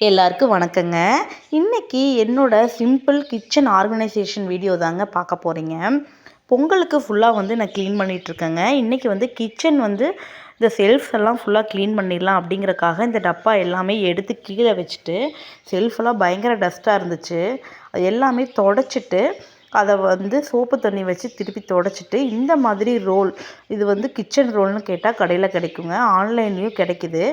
எல்லாருக்கும் வணக்கங்க. இன்றைக்கி என்னோட சிம்பிள் கிச்சன் ஆர்கனைசேஷன் வீடியோ தாங்க பார்க்க போகிறீங்க பொங்கலுக்கு ஃபுல்லாக வந்து நான் க்ளீன் பண்ணிகிட்ருக்கேங்க இன்றைக்கி வந்து கிச்சன் வந்து இந்த செல்ஃப் எல்லாம் ஃபுல்லாக க்ளீன் பண்ணிடலாம் அப்படிங்கிறக்காக இந்த டப்பா எல்லாமே எடுத்து கீழே வச்சுட்டு செல்ஃபெல்லாம் பயங்கர டஸ்ட்டாக இருந்துச்சு. அது எல்லாமே தொடச்சிட்டு அதை வந்து சோப்பு தண்ணி வச்சு திருப்பி தொடச்சிட்டு இந்த மாதிரி ரோல் இது வந்து கிச்சன் ரோல்னு கேட்டால் கடையில் கிடைக்குங்க. ஆன்லைன்லேயும் கிடைக்குது.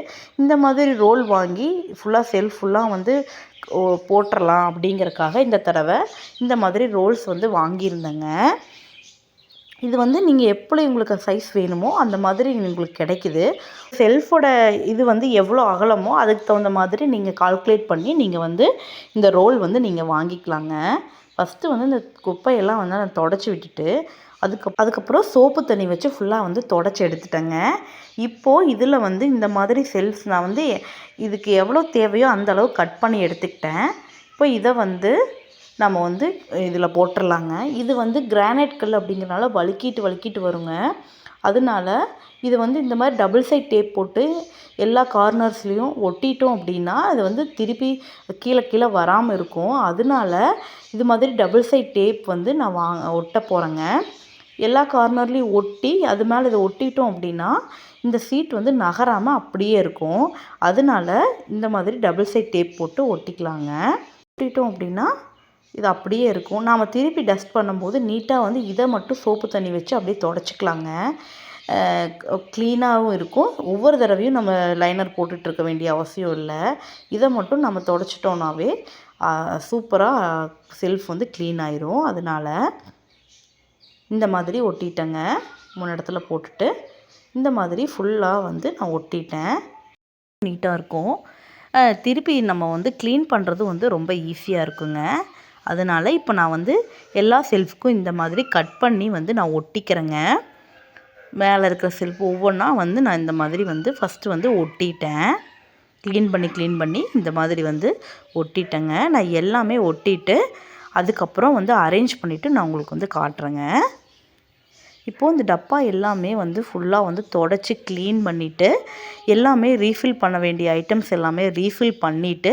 இந்த மாதிரி ரோல் வாங்கி ஃபுல்லாக செல்ஃப் ஃபுல்லாக வந்து போட்டுடலாம் அப்படிங்கிறக்காக இந்த தடவை இந்த மாதிரி ரோல்ஸ் வந்து வாங்கியிருந்தேங்க. இது வந்து நீங்கள் எப்படி உங்களுக்கு சைஸ் வேணுமோ அந்த மாதிரி உங்களுக்கு கிடைக்குது. செல்ஃபோட இது வந்து எவ்வளோ அகலமோ அதுக்கு தகுந்த மாதிரி நீங்கள் கால்குலேட் பண்ணி நீங்கள் வந்து இந்த ரோல் வந்து நீங்கள் வாங்கிக்கலாங்க. ஃபஸ்ட்டு வந்து இந்த குப்பையெல்லாம் வந்து நான் தொடச்சி விட்டுட்டு அதுக்கு அதுக்கப்புறம் சோப்பு தண்ணி வச்சு ஃபுல்லாக வந்து தொடச்சி எடுத்துட்டேங்க. இப்போது இதில் வந்து இந்த மாதிரி செல்ஸ் நான் வந்து இதுக்கு எவ்வளோ தேவையோ அந்த அளவு கட் பண்ணி எடுத்துக்கிட்டேன். இப்போ இதை வந்து நம்ம வந்து இதில் போட்டுடலாங்க இது வந்து கிரானைட் கல் அப்படிங்கிறனால வழுக்கிட்டு வழுக்கிட்டு வருங்க. அதனால இது வந்து இந்த மாதிரி டபுள் சைட் டேப் போட்டு எல்லா கார்னர்ஸ்லேயும் ஒட்டிட்டோம் அப்படின்னா அது வந்து திருப்பி கீழே கீழே வராமல் இருக்கும். அதனால இது மாதிரி டபுள் சைட் டேப் வந்து நான் வா ஒட்ட போகிறேங்க எல்லா கார்னர்லேயும் ஒட்டி அது மேலே இதை ஒட்டிட்டோம் அப்படின்னா இந்த சீட் வந்து நகராமல் அப்படியே இருக்கும். அதனால இந்த மாதிரி டபுள் சைட் டேப் போட்டு ஒட்டிக்கலாங்க. ஒட்டிட்டோம் அப்படின்னா இது அப்படியே இருக்கும். நாம் திருப்பி டஸ்ட் பண்ணும்போது நீட்டாக வந்து இதை மட்டும் சோப்பு தண்ணி வச்சு அப்படியே தொடச்சிக்கலாங்க. க்ளீனாகவும் இருக்கும். ஒவ்வொரு தடவையும் நம்ம லைனர் போட்டுட்ருக்க வேண்டிய அவசியம் இல்லை. இதை மட்டும் நம்ம தொடச்சிட்டோம்னாவே சூப்பராக செல்ஃப் வந்து க்ளீன் ஆயிரும். அதனால் இந்த மாதிரி ஒட்டிட்டேங்க. மூணு இடத்துல போட்டுட்டு இந்த மாதிரி ஃபுல்லாக வந்து நான் ஒட்டிட்டேன். நீட்டாக இருக்கும். திருப்பி நம்ம வந்து க்ளீன் பண்ணுறது வந்து ரொம்ப ஈஸியாக இருக்குங்க. அதனால் இப்போ நான் வந்து எல்லா செல்ஃப்க்கும் இந்த மாதிரி கட் பண்ணி வந்து நான் ஒட்டிக்கிறேங்க. மேலே இருக்கிற செல்ஃப் ஒவ்வொன்றா வந்து நான் இந்த மாதிரி வந்து ஃபஸ்ட்டு வந்து ஒட்டிட்டேன். க்ளீன் பண்ணி க்ளீன் பண்ணி இந்த மாதிரி வந்து ஒட்டிட்டேங்க. நான் எல்லாமே ஒட்டிட்டு அதுக்கப்புறம் வந்து அரேஞ்ச் பண்ணிவிட்டு நான் உங்களுக்கு வந்து காட்டுறேங்க. இப்போது இந்த டப்பா எல்லாமே வந்து ஃபுல்லாக வந்து தொடச்சி க்ளீன் பண்ணிவிட்டு எல்லாமே ரீஃபில் பண்ண வேண்டிய ஐட்டம்ஸ் எல்லாமே ரீஃபில் பண்ணிவிட்டு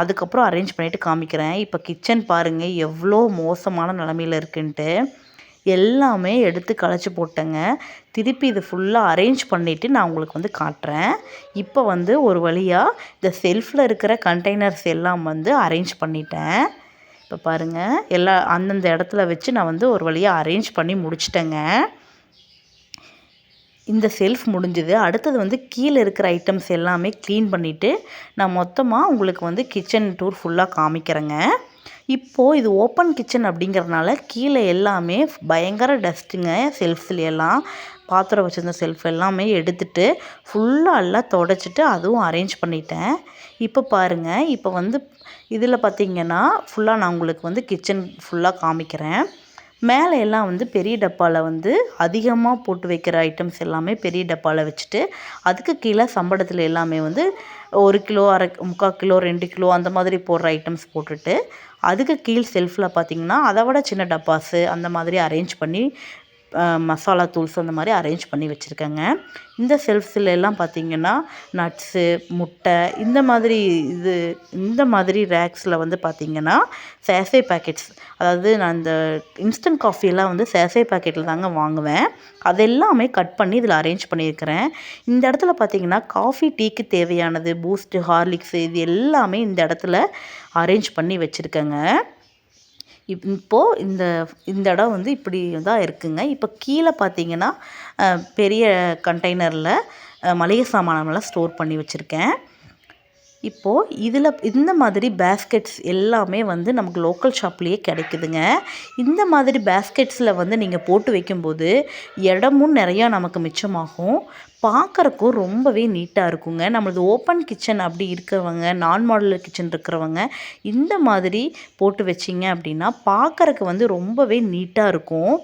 அதுக்கப்புறம் அரேஞ்ச் பண்ணிவிட்டு காமிக்கிறேன். இப்போ கிச்சன் பாருங்கள் எவ்வளோ மோசமான நிலமையில இருக்குன்ட்டு. எல்லாமே எடுத்து களைச்சி போட்டேங்க. திருப்பி இது ஃபுல்லாக அரேஞ்ச் பண்ணிவிட்டு நான் உங்களுக்கு வந்து காட்டுறேன். இப்போ வந்து ஒரு வழியாக இந்த செல்ஃபில் இருக்கிற கண்டெய்னர்ஸ் எல்லாம் வந்து அரேஞ்ச் பண்ணிட்டேன். இப்போ பாருங்கள் எல்லா அந்தந்த இடத்துல வச்சு நான் வந்து ஒரு வழியாக அரேஞ்ச் பண்ணி முடிச்சிட்டேங்க. இந்த செல்ஃப் முடிஞ்சது. அடுத்தது வந்து கீழே இருக்கிற ஐட்டம்ஸ் எல்லாமே க்ளீன் பண்ணிவிட்டு நான் மொத்தமாக உங்களுக்கு வந்து கிச்சன் டூர் ஃபுல்லாக காமிக்கிறேங்க. இப்போது இது ஓப்பன் கிச்சன் அப்படிங்கிறனால கீழே எல்லாமே பயங்கர டஸ்ட்டுங்க செல்ஃப்ஸில் எல்லாம் பாத்திரம் வச்சுருந்த செல்ஃப் எல்லாமே எடுத்துட்டு ஃபுல்லாக எல்லாம் தொடச்சிட்டு அதுவும் அரேஞ்ச் பண்ணிட்டேன். இப்போ பாருங்கள் இப்போ வந்து இதில் பார்த்திங்கன்னா ஃபுல்லாக நான் உங்களுக்கு வந்து கிச்சன் ஃபுல்லாக காமிக்கிறேன். மேலே எல்லாம் வந்து பெரிய டப்பாவில் வந்து அதிகமாக போட்டு வைக்கிற ஐட்டம்ஸ் எல்லாமே பெரிய டப்பாவில் வச்சுட்டு அதுக்கு கீழே சம்பளத்தில் எல்லாமே வந்து ஒரு கிலோ அரை முக்கால் கிலோ ரெண்டு கிலோ அந்த மாதிரி போடுற ஐட்டம்ஸ் போட்டுட்டு அதுக்கு கீழ் செல்ஃபில் பார்த்திங்கன்னா அதை விட சின்ன டப்பாஸு அந்த மாதிரி அரேஞ்ச் பண்ணி மசாலா தூள்ஸ் அந்த மாதிரி அரேஞ்ச் பண்ணி வச்சுருக்கேங்க. இந்த செல்ஃப்ஸில் எல்லாம் பார்த்திங்கன்னா நட்ஸு முட்டை இந்த மாதிரி இது இந்த மாதிரி ரேக்ஸில் வந்து பார்த்திங்கன்னா சேசே பேக்கெட்ஸ். அதாவது நான் இந்த இன்ஸ்டன்ட் காஃபியெல்லாம் வந்து சேசே பேக்கெட்டில் தாங்க வாங்குவேன். அதெல்லாமே கட் பண்ணி இதில் அரேஞ்ச் பண்ணியிருக்கிறேன். இந்த இடத்துல பார்த்திங்கன்னா காஃபி டீக்கு தேவையானது பூஸ்ட்டு ஹார்லிக்ஸு இது எல்லாமே இந்த இடத்துல அரேஞ்ச் பண்ணி வச்சுருக்கேங்க. இப்போது இந்த இந்த இடம் வந்து இப்படி தான் இருக்குங்க. இப்போ கீழே பார்த்தீங்கன்னா பெரிய கண்டெய்னரில் மளிகை சாமானமெல்லாம் ஸ்டோர் பண்ணி வச்சுருக்கேன். இப்போது இதில் இந்த மாதிரி பேஸ்கெட்ஸ் எல்லாமே வந்து நமக்கு லோக்கல் ஷாப்லேயே கிடைக்குதுங்க. இந்த மாதிரி பேஸ்கெட்ஸில் வந்து நீங்கள் போட்டு வைக்கும்போது இடமும் நிறையா நமக்கு மிச்சமாகும். பார்க்குறக்கும் ரொம்பவே நீட்டாக இருக்குங்க. நம்மளது ஓப்பன் கிச்சன் அப்படி இருக்கிறவங்க நான் மாடலர் கிச்சன் இருக்கிறவங்க இந்த மாதிரி போட்டு வச்சிங்க அப்படின்னா பார்க்குறக்கு வந்து ரொம்பவே நீட்டாக இருக்கும்.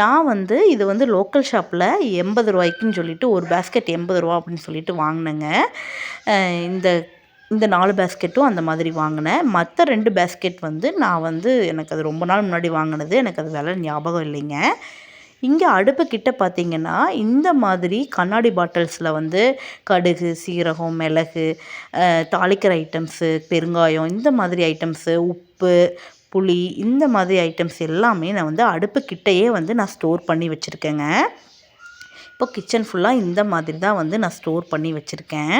நான் வந்து இது வந்து லோக்கல் ஷாப்பில் எண்பது ரூபாய்க்குன்னு சொல்லிட்டு ஒரு பேஸ்கெட் எண்பது ரூபா அப்படின்னு சொல்லிட்டு வாங்கினேங்க. இந்த இந்த நாலு பேஸ்கெட்டும் அந்த மாதிரி வாங்கினேன். மற்ற ரெண்டு பேஸ்கெட் வந்து நான் வந்து எனக்கு அது ரொம்ப நாள் முன்னாடி வாங்கினது. எனக்கு அது விலை ஞாபகம் இல்லைங்க. இங்கே அடுப்பு கிட்ட பார்த்தீங்கன்னா இந்த மாதிரி கண்ணாடி பாட்டில்ஸில் வந்து கடுகு சீரகம் மிளகு தாளிக்கிற ஐட்டம்ஸு பெருங்காயம் இந்த மாதிரி ஐட்டம்ஸு உப்பு புளி இந்த மாதிரி ஐட்டம்ஸ் எல்லாமே நான் வந்து அடுப்பு கிட்டேயே வந்து நான் ஸ்டோர் பண்ணி வச்சுருக்கேங்க. இப்போ கிச்சன் ஃபுல்லாக இந்த மாதிரி தான் வந்து நான் ஸ்டோர் பண்ணி வச்சுருக்கேன்.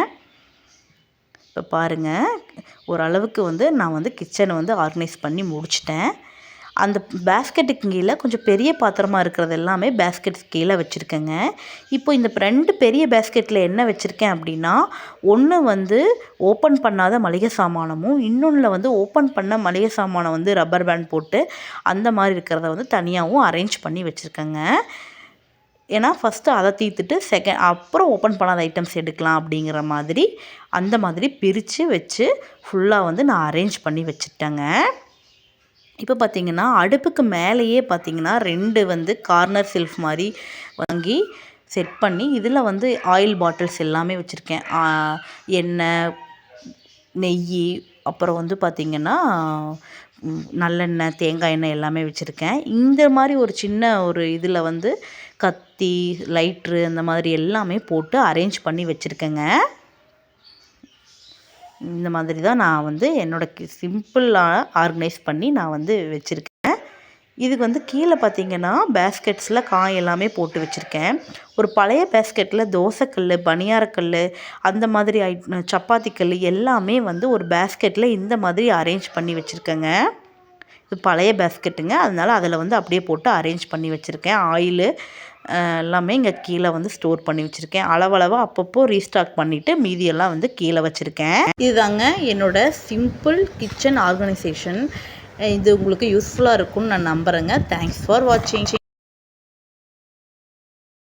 இப்போ பாருங்கள் ஓரளவுக்கு வந்து நான் வந்து கிச்சனை வந்து ஆர்கனைஸ் பண்ணி முடிச்சிட்டேன். அந்த பேஸ்கெட்டுக்கு கீழே கொஞ்சம் பெரிய பாத்திரமாக இருக்கிறது எல்லாமே பேஸ்கெட் கீழே வச்சுருக்கேங்க. இப்போ இந்த ரெண்டு பெரிய பேஸ்கெட்டில் என்ன வச்சுருக்கேன் அப்படின்னா ஒன்று வந்து ஓப்பன் பண்ணாத மளிகை சாமானமும் இன்னொன்றில் வந்து ஓப்பன் பண்ண மளிகை சாமானம் வந்து ரப்பர் பேண்ட் போட்டு அந்த மாதிரி இருக்கிறத வந்து தனியாகவும் அரேஞ்ச் பண்ணி வச்சுருக்கேங்க. ஏன்னா ஃபஸ்ட்டு அதை தீர்த்துட்டு செகண்ட் அப்புறம் ஓப்பன் பண்ணாத ஐட்டம்ஸ் எடுக்கலாம் அப்படிங்கிற மாதிரி அந்த மாதிரி பிரித்து வச்சு ஃபுல்லாக வந்து நான் அரேஞ்ச் பண்ணி வச்சுட்டேங்க. இப்போ பார்த்தீங்கன்னா அடுப்புக்கு மேலேயே பார்த்தீங்கன்னா ரெண்டு வந்து கார்னர் செல்ஃப் மாதிரி வாங்கி செட் பண்ணி இதில் வந்து ஆயில் பாட்டில்ஸ் எல்லாமே வச்சுருக்கேன். எண்ணெய் நெய் அப்புறம் வந்து பார்த்திங்கன்னா நல்லெண்ணெய் தேங்காய் எண்ணெய் எல்லாமே வச்சுருக்கேன். இந்த மாதிரி ஒரு சின்ன ஒரு இதில் வந்து கத்தி லைட்ரு அந்த மாதிரி எல்லாமே போட்டு அரேஞ்ச் பண்ணி வச்சுருக்கேங்க. இந்த மாதிரி தான் நான் வந்து என்னோட சிம்பிளாக ஆர்கனைஸ் பண்ணி நான் வந்து வச்சுருக்கேன். இதுக்கு வந்து கீழே பார்த்தீங்கன்னா பேஸ்கெட்ஸில் காய் எல்லாமே போட்டு வச்சுருக்கேன். ஒரு பழைய பேஸ்கெட்டில் தோசைக்கல் பனியாரக்கல் அந்த மாதிரி ஐ சப்பாத்தி கல் எல்லாமே வந்து ஒரு பேஸ்கெட்டில் இந்த மாதிரி அரேஞ்ச் பண்ணி வச்சுருக்கேங்க. இது பழைய பேஸ்கெட்டுங்க அதனால் அதில் வந்து அப்படியே போட்டு அரேஞ்ச் பண்ணி வச்சுருக்கேன். ஆயிலு எல்லாமே இங்கே கீழே வந்து ஸ்டோர் பண்ணி வச்சுருக்கேன். அளவளவாக அப்பப்போ ரீஸ்டாக் பண்ணிவிட்டு மீதியெல்லாம் வந்து கீழே வச்சுருக்கேன். இதுதாங்க என்னோட சிம்பிள் கிச்சன் ஆர்கனைசேஷன் இது உங்களுக்கு யூஸ்ஃபுல்லாக இருக்கும்னு நான் நம்புகிறேங்க தேங்க்ஸ் ஃபார் வாட்சிங்